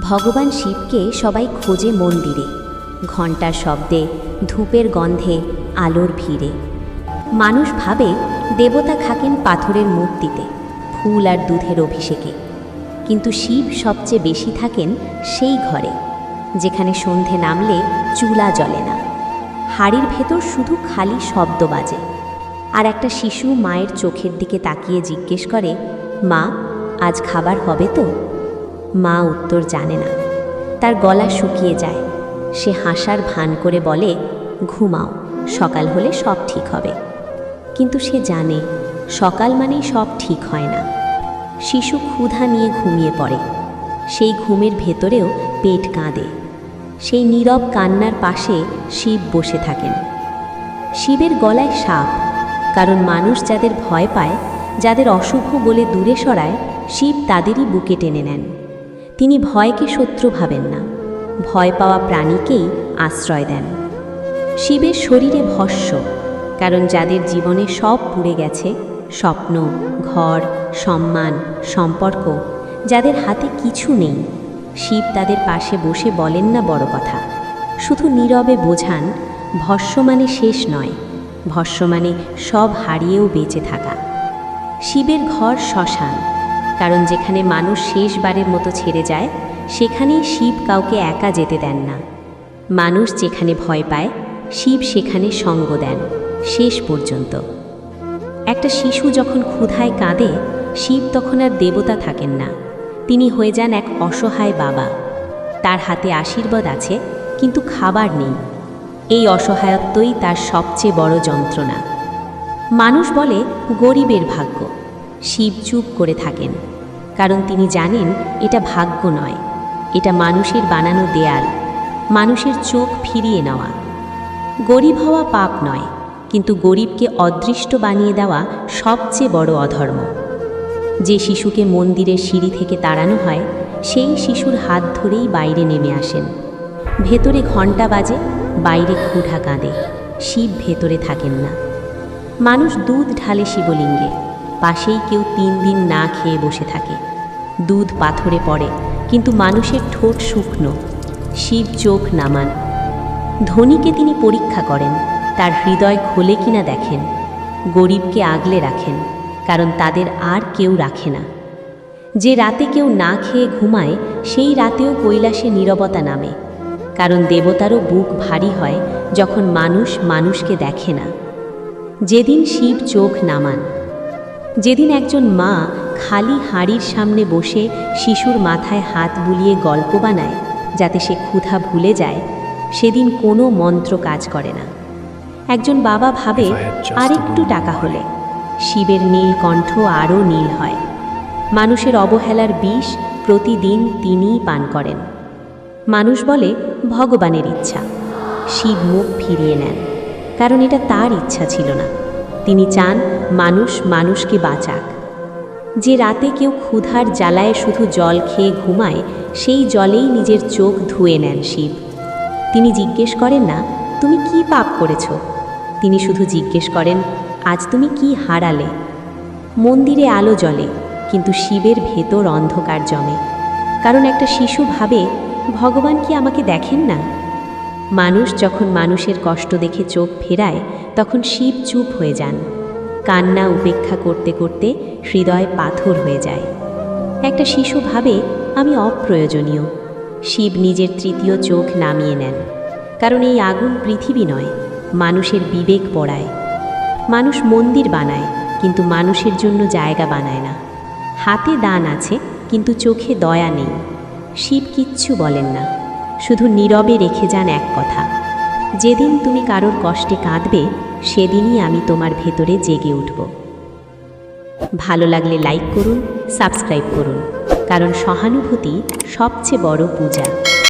ভগবান শিবকে সবাই খোঁজে মন্দিরে। ঘণ্টার শব্দে, ধূপের গন্ধে, আলোর ভিড়ে। মানুষ ভাবে দেবতা থাকেন পাথরের মূর্তিতে, ফুল আর দুধের অভিষেকে। কিন্তু শিব সবচেয়ে বেশি থাকেন সেই ঘরে, যেখানে সন্ধে নামলে চুলা জ্বলে না। হাড়ির ভেতর শুধু খালি শব্দ বাজে। আর একটা শিশু মায়ের চোখের দিকে তাকিয়ে জিজ্ঞেস করে, মা, আজ খাবার হবে তো? মা উত্তর জানে না। তার গলা শুকিয়ে যায়। সে হাসার ভান করে বলে, ঘুমাও, সকাল হলে সব ঠিক হবে। কিন্তু সে জানে, সকাল মানেই সব ঠিক হয় না। শিশু ক্ষুধা নিয়ে ঘুমিয়ে পড়ে। সেই ঘুমের ভেতরেও পেট কাঁদে। সেই নীরব কান্নার পাশে শিব বসে থাকেন। শিবের গলায় সাপ, কারণ মানুষ যাদের ভয় পায়, যাদের অশুভ বলে দূরে সরায়, শিব তাদেরই বুকে টেনে নেন। তিনি ভয়কে শত্রু ভাবেন না। ভয় পাওয়া প্রাণীকেই আশ্রয় দেন। শিবের শরীরে ভস্য, কারণ যাদের জীবনে সব পুড়ে গেছে, স্বপ্ন, ঘর, সম্মান, সম্পর্ক, যাদের হাতে কিছু নেই, শিব তাদের পাশে বসে বলেন না বড় কথা। শুধু নীরবে বোঝান, ভস্য মানে শেষ নয়, ভস্য মানে সব হারিয়েও বেঁচে থাকা। শিবের ঘর শ্মশান কারণ যেখানে মানুষ শেষবারের মতো ছেড়ে যায়, সেখানেই শিব কাউকে একা যেতে দেন না। মানুষ যেখানে ভয় পায়, শিব সেখানে সঙ্গ দেন, শেষ পর্যন্ত। একটা শিশু যখন ক্ষুধায় কাঁদে, শিব তখন আর দেবতা থাকেন না। তিনি হয়ে যান এক অসহায় বাবা। তার হাতে আশীর্বাদ আছে, কিন্তু খাবার নেই। এই অসহায়ত্বই তার সবচেয়ে বড় যন্ত্রণা। মানুষ বলে, গরিবের ভাগ্য। শিব চুপ করে থাকেন। কারণ তিনি জানেন এটা ভাগ্য নয়। এটা মানুষের বানানো দেয়াল, মানুষের চোখ ফিরিয়ে নেওয়া। গরিব হওয়া পাপ নয়, কিন্তু গরিবকে অদৃষ্ট বানিয়ে দেওয়া সবচেয়ে বড় অধর্ম। যে শিশুকে মন্দিরের সিঁড়ি থেকে তাড়ানো হয়, সেই শিশুর হাত ধরেই বাইরে নেমে আসেন। ভেতরে ঘণ্টা বাজে, বাইরে ক্ষুধা কাঁদে, শিব ভেতরে থাকেন না। মানুষ দুধ ঢালে শিবলিঙ্গে। পাশেই কেউ তিন দিন না খেয়ে বসে থাকে। দুধ পাথরে পড়ে, কিন্তু মানুষের ঠোঁট শুকনো শিব চোখ নামান। ধনীকে তিনি পরীক্ষা করেন, তার হৃদয় খোলে কিনা দেখেন, গরিবকে আগলে রাখেন, কারণ তাদের আর কেউ রাখে না। যে রাতে কেউ না খেয়ে ঘুমায়, সেই রাতেও কৈলাসে নীরবতা নামে, কারণ দেবতারও বুক ভারী হয় যখন মানুষ মানুষকে দেখে না। যেদিন শিব চোখ নামান যেদিন একজন মা খালি হাড়ির সামনে বসে শিশুর মাথায় হাত বুলিয়ে গল্প বানায় যাতে সে ক্ষুধা ভুলে যায় সেদিন কোনো মন্ত্র কাজ করে না। একজন বাবা ভাবে আরেকটু টাকা হলে। শিবের নীল কণ্ঠ আরও নীল হয়। মানুষের অবহেলার বিষ প্রতিদিন তিনিই পান করেন। মানুষ বলে ভগবানের ইচ্ছা। শিব মুখ ফিরিয়ে নেন। কারণ এটা তার ইচ্ছা ছিল না। তিনি চান মানুষ মানুষকে বাঁচাক। যে রাতে কেউ ক্ষুধার জ্বালায় শুধু জল খেয়ে ঘুমায়, সেই জলেই নিজের চোখ ধুয়ে নেন শিব। তিনি জিজ্ঞেস করেন, না, তুমি কি পাপ করেছ? তিনি শুধু জিজ্ঞেস করেন, আজ তুমি কি হারালে? মন্দিরে আলো জ্বলে, কিন্তু শিবের ভেতর অন্ধকার জমে। কারণ একটা শিশু ভাবে, ভগবান কি আমাকে দেখেন না? মানুষ যখন মানুষের কষ্ট দেখে চোখ ফেরায়, তখন শিব চুপ হয়ে যান। কান্না উপেক্ষা করতে করতে হৃদয় পাথর হয়ে যায়। একটা শিশু ভাবে, আমি অপ্রয়োজনীয়। শিব নিজের তৃতীয় চোখ নামিয়ে নেন। কারণ এই আগুন পৃথিবী নয়, মানুষের বিবেক পড়ায়। মানুষ মন্দির বানায়, কিন্তু মানুষের জন্য জায়গা বানায় না। হাতে দান আছে, কিন্তু চোখে দয়া নেই। শিব কিচ্ছু বলেন না। শুধু নীরবে রেখে যান এক কথা। যেদিন তুমি কারোর কষ্টে কাঁদবে, সেদিনই আমি তোমার ভেতরে জেগে উঠব। ভালো লাগলে লাইক করুন সাবস্ক্রাইব করুন, কারণ সহানুভূতি সবচেয়ে বড় পূজা।